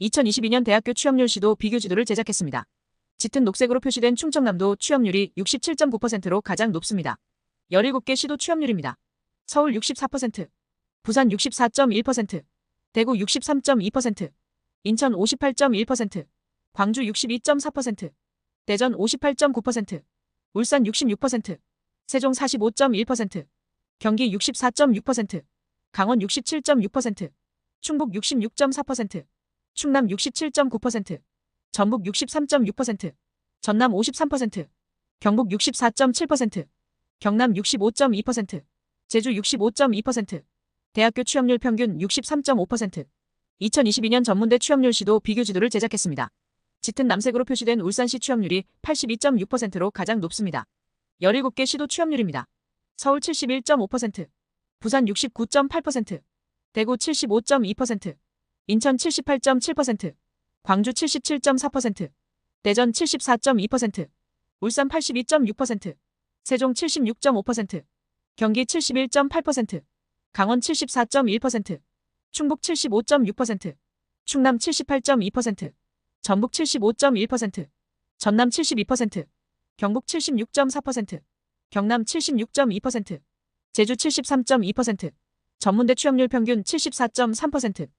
2022년 대학교 취업률 시도 비교 지도를 제작했습니다. 짙은 녹색으로 표시된 충청남도 취업률이 67.9%로 가장 높습니다. 17개 시도 취업률입니다. 서울 64%, 부산 64.1%, 대구 63.2%, 인천 58.1%, 광주 62.4%, 대전 58.9%, 울산 66%, 세종 45.1%, 경기 64.6%, 강원 67.6%, 충북 66.4%, 충남 67.9%, 전북 63.6%, 전남 53%, 경북 64.7%, 경남 65.2%, 제주 65.2%, 대학교 취업률 평균 63.5%, 2022년 전문대 취업률 시도 비교 지도를 제작했습니다. 짙은 남색으로 표시된 울산시 취업률이 82.6%로 가장 높습니다. 17개 시도 취업률입니다. 서울 71.5%, 부산 69.8%, 대구 75.2%, 인천 78.7%, 광주 77.4%, 대전 74.2%, 울산 82.6%, 세종 76.5%, 경기 71.8%, 강원 74.1%, 충북 75.6%, 충남 78.2%, 전북 75.1%, 전남 72%, 경북 76.4%, 경남 76.2%, 제주 73.2%, 전문대 취업률 평균 74.3%,